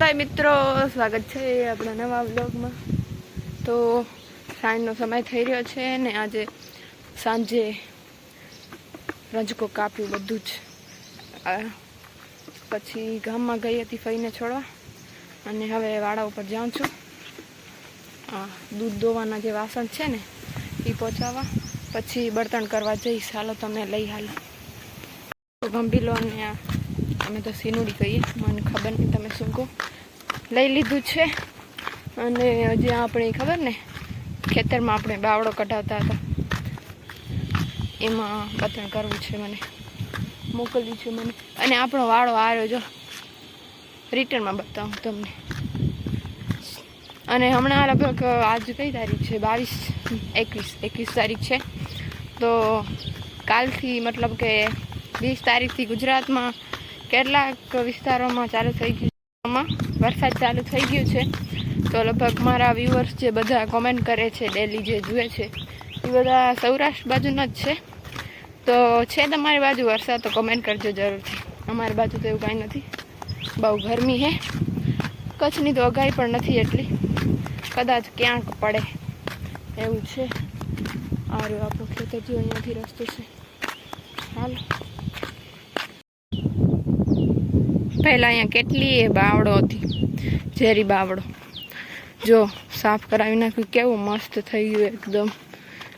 હાય મિત્રો, સ્વાગત છે આપણા નવા બ્લોગમાં તો સાંજનો સમય થઈ રહ્યો છે ને આજે સાંજે રંજકો કાપ્યું બધું જ. પછી ગામમાં ગઈ હતી ફઈને છોડવા. અને હવે વાડા ઉપર જાઉં છું. આ, દૂધ દોવાના જે વાસણ છે ને એ પહોંચાવા પછી બળતણ કરવા જઈશ. હાલો તમે લઈ હાલો. ગંભીલો અને આ અમે તો સીનુડી કહીએ. મને ખબર નહીં તમે શું કહો. લઈ લીધું છે. અને હજી આપણે ખબર ને, ખેતરમાં આપણે બાવડો કઢાવતા હતા. એમાં બતણ કરવું છે મને. મોકલ્યું છે મને. અને આપણો વાળો આવ્યો જો. રિટર્નમાં બતાવું તમને. અને હમણાં લગભગ આજ કઈ તારીખ છે? બાવીસ, એકવીસ એકવીસ તારીખ છે. તો કાલથી મતલબ કે વીસ તારીખથી ગુજરાતમાં કેટલાક વિસ્તારોમાં ચાલુ થઈ ગયું વરસાદ ચાલુ થઈ ગયું છે. તો લગભગ મારા વ્યુઅર્સ જે બધા કોમેન્ટ કરે છે ડેલી જે જુએ છે, એ બધા સૌરાષ્ટ્ર બાજુના જ છે. તો છે તમારી બાજુ વરસાદ, તો કોમેન્ટ કરજો જરૂરથી અમારી બાજુ તો એવું કાંઈ નથી. બહુ ગરમી હે. કચ્છની તો અગાઈ પણ નથી એટલી. કદાચ ક્યાંક પડે. એવું છે. આ રહ્યો આપણો ખેતર જો અહીંયાથી રસ્તો છે. હાલ. પહેલાં અહીંયા કેટલી એ બાવડો હતી. ઝેરી બાવડો જો, સાફ કરાવી નાખ્યું. કેવું મસ્ત થઈ ગયું એકદમ.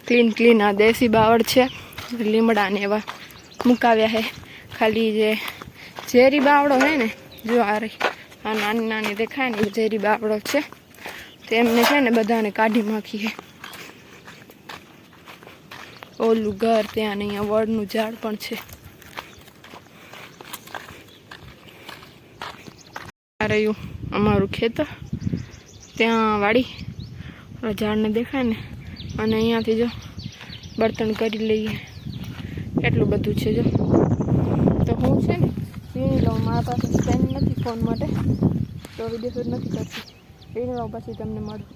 ક્લીન ક્લીન આ દેશી બાવળ છે. લીમડાને એવા મુકાવ્યા હે ખાલી જે ઝેરી બાવળો હોય ને, જો આ રહી. આ નાની નાની દેખાય ને ઝેરી બાવળો છે. તેમને છે ને બધાને કાઢી નાખી હે ઓલું ઘર ત્યાં ને અહીંયા વડનું ઝાડ પણ છે. આ રહ્યું અમારું ખેતર, ત્યાં વાડી ઝાડને દેખાય ને, અને અહીંયાથી જો બળતણ કરી લઈએ. એટલું બધું છે જો. તો હું છે ને વીણી લઉં, મારા પાસે સ્ટેન્ડ નથી ફોન માટે. તો વીડિયો શૂટ નથી કરતી. વીણી લઉં, પછી તમને મળું.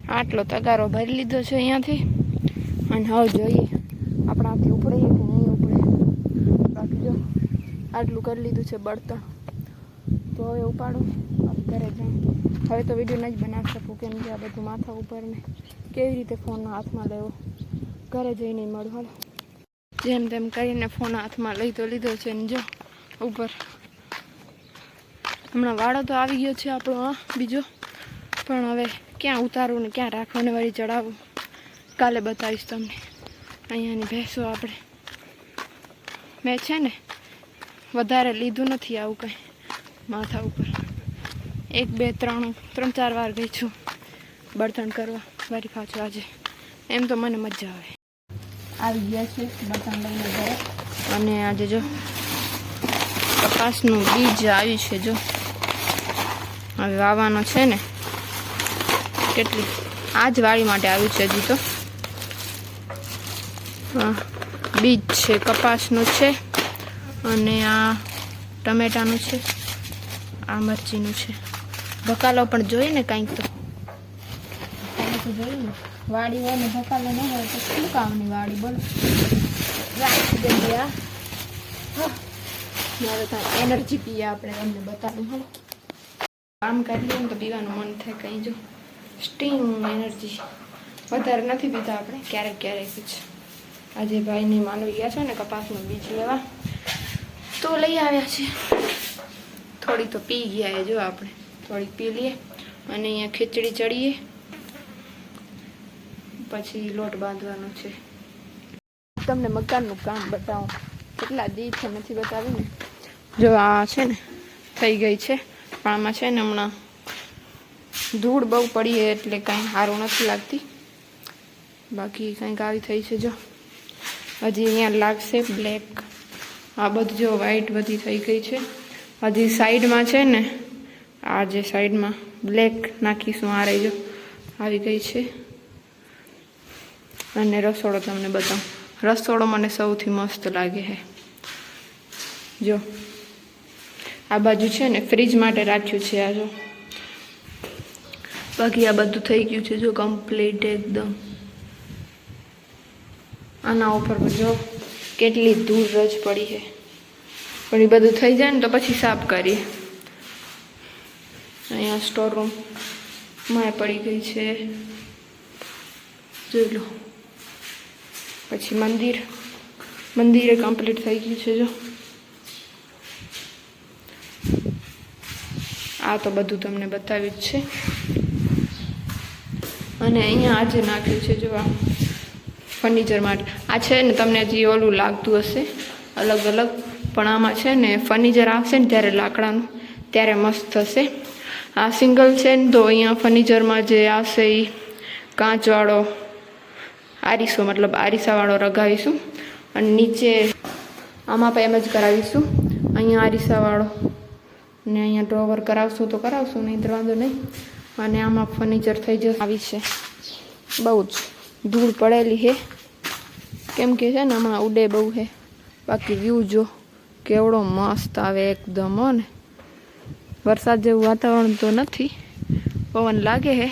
આટલો તગારો ભરી લીધો છે અહીંયાથી. અને હવે જોઈએ, આપણાથી ઉપડે કે નહીં ઉપડે. બાકી જો, આટલું કરી લીધું છે બળતણ તો હવે ઉપાડું. ઘરે જાઉં હવે તો વીડિયો ન જ બનાવી શકું કેમ કે આ બધું માથા ઉપર ને કેવી રીતે ફોન હાથમાં લેવો? ઘરે જઈને મળું, હાલો. જેમ તેમ કરીને ફોન હાથમાં લઈ તો લીધો છે ને જો, ઉપર. હમણાં વાળો તો આવી ગયો છે આપણો, હા, બીજો. પણ હવે ક્યાં ઉતારવું ને ક્યાં રાખવું ને વળી ચડાવવું? કાલે બતાવીશ તમને. અહીંયાની ભેંસો આપણે. મેં છે ને, વધારે લીધું નથી આવું કંઈ. માથા ઉપર. એક બે ત્રણ ત્રણ ચાર વાર ગઈ છું બળતણ કરવા. વારી પાછું આજે એમ તો મને મજા આવે. આવી ગયા છે બળતણ લઈને ઘરે. અને આજે જો કપાસનું બીજ આવ્યું છે જો. હવે વાવવાનો છે ને. કેટલી? આ જ વાડી માટે આવ્યું છે હજી તો. બીજ છે કપાસનું છે અને આ ટમેટાનું છે. આ મરચીનું છે. બકાલો પણ જોઈએ ને કાંઈક તો. બકાલો તો જોઈએ ને. વાડી હોય ને બકાલો ન હોય તો શું કામની વાડી બોલો. રાખી દઈએ આ હા. મારે ત્યાં એનર્જી પીએ આપણે તમને બતાવું હાલો કામ કરી લઈએ ને તો પીવાનું મન થાય કંઈ જો. Steam energy. વધારે નથી પીતા આપણે ક્યારેક ક્યારેક જ. આજે ભાઈને માનવી ગયા છે ને કપાસનું બીજ લેવા. તો લઈ આવ્યા છે. થોડી તો પી ગયા જો આપણે. થોડીક પી લઈએ અને અહીંયા ખીચડી ચડીએ. પછી લોટ બાંધવાનો છે. તમને મકાનનું કામ બતાવું. કેટલા દી છે નથી બતાવ્યું જો આ છે ને, થઈ ગઈ છે. પણ આમાં છે ને હમણાં ધૂળ બહુ પડી એટલે કાંઈ સારું નથી લાગતી. બાકી કંઈક આવી થઈ છે, જો. હજી અહીંયા લાગશે બ્લેક. આ બધું જો વ્હાઈટ બધી થઈ ગઈ છે. હજી સાઈડમાં છે ને, આ જે સાઈડમાં બ્લેક નાખીશું આ રહી જો, આવી ગઈ છે. અને રસોડો તમને બતાવું. રસોડો મને સૌથી મસ્ત લાગે છે જો, આ બાજુ છે ને ફ્રીજ માટે રાખ્યું છે આ જો. બાકી આ બધું થઈ ગયું છે જો કમ્પ્લીટ એકદમ. આના ઉપર જો કેટલી દૂર રજ પડી છે પણ એ બધું થઈ જાય ને તો પછી સાફ કરીએ. અહીંયા સ્ટોર રૂમમાં પડી ગઈ છે. જોઈ લો. પછી મંદિર. મંદિરે કમ્પ્લીટ થઈ ગયું છે, જો. આ તો બધું તમને બતાવ્યું જ છે. અને અહીંયા આજે નાખ્યું છે, જો આ ફર્નિચર માટે. આ છે ને તમને હજી ઓલું લાગતું હશે. અલગ અલગ પણ આમાં છે ને ફર્નિચર આવશે ને ત્યારે લાકડાનું, ત્યારે મસ્ત થશે. આ સિંગલ છે ને, તો અહીંયા ફર્નિચરમાં જે આવશે એ કાચવાળો, આરીસો મતલબ આરીસાવાળો રગાવીશું. અને નીચે આમાં પણ એમ જ કરાવીશું. અહીંયા આરીસાવાળો ને અહીંયા ડ્રોવર કરાવશું તો કરાવશું નહીં તો વાંધો નહીં. અને આમાં ફર્નિચર થઈ જશે. આવી છે. બહુ જ ધૂળ પડેલી છે કેમ કે છે ને આમાં ઉડે બહુ છે બાકી વ્યૂ જો. કેવડો મસ્ત આવે એકદમ, હો ને. વરસાદ જેવું વાતાવરણ તો નથી, પવન લાગે હે.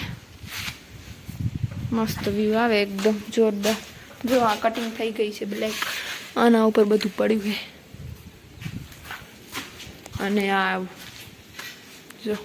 મસ્ત વ્યૂ આવે એકદમ જોરદાર. જો આ કટિંગ થઈ ગઈ છે બ્લેક આના ઉપર બધું પડ્યું છે અને આ જો.